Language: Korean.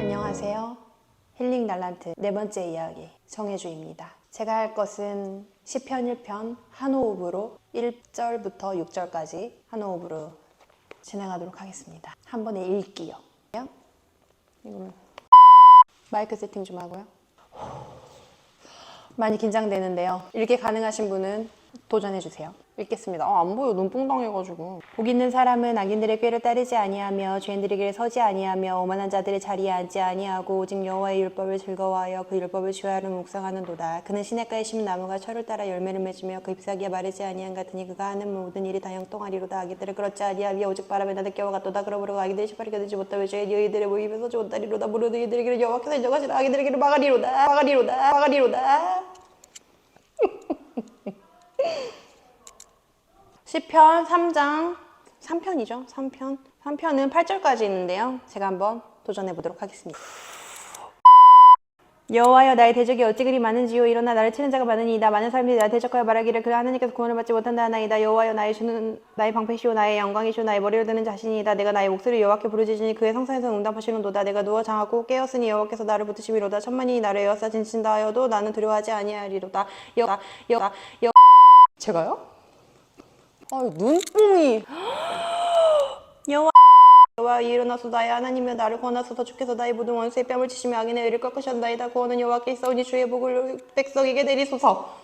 안녕하세요. 힐링 달란트 네 번째 이야기 정혜주입니다. 제가 할 것은 시편 1편 한 호흡으로 1절부터 6절까지 한 호흡으로 진행하도록 하겠습니다. 한 번에 읽기요. 이거는 마이크 세팅 좀 하고요. 많이 긴장되는데요. 읽기 가능하신 분은 도전해 주세요. 읽겠습니다. 아, 안 보여. 눈뽕 당해가지고. 복 있는 사람은 악인들의 꾀를 따르지 아니하며 죄인들의 길에 서지 아니하며 오만한 자들의 자리에 앉지 아니하고 오직 여호와의 율법을 즐거워하여 그 율법을 주하로 묵상하는도다. 그는 시냇가에 심은 나무가 철을 따라 열매를 맺으며 그 잎사귀가 마르지 아니한 같으니 그가 하는 모든 일이 다 형통하리로다. 악인들을 그렇지 아니하며 오직 바람에 나를 깨워갔도다. 그러므로 악인들이 시바리가 되지 못하며 죄인 너희들의 모임에 서지 못하리로다. 무릇 너희들의 길을 여호와께서 인정하시라. 악인들의 길을 막으리로다. 막으리로다. 막으리로다. 시편 3장 3편이죠. 3편. 3편은 8절까지 있는데요. 제가 한번 도전해 보도록 하겠습니다. 여호와여 나의 대적이 어찌 그리 많은지요 일어나 나를 치는 자가 많으니이다 많은 사람들이 나를 대적하여 말하기를 그 하나님께서 구원을 받지 못한다 하나이다 여호와여 나의 주는 나의 방패시오 나의 영광이시오 나의 머리를 드는 자신이다 내가 나의 목소리를 여호와께 부르짖으니 그의 성산에서 응답하시는도다 내가 누워 장하고 깨었으니 여호와께서 나를 붙드심이로다 천만이 나를 에워싸 진친다 하여도 나는 두려워하지 아니하리로다 여호와 여호와 여 제가요? 아 눈뽕이. 여호와 여호와 일어나서. 나의 하나님이여 나를 권하소서. 주께서 나의 모든 원수의 뺨을 치시며 악인의 의를 꺾으셨나이다. 구원은 여호와께 있사오니 주의 복을 백성에게 내리소서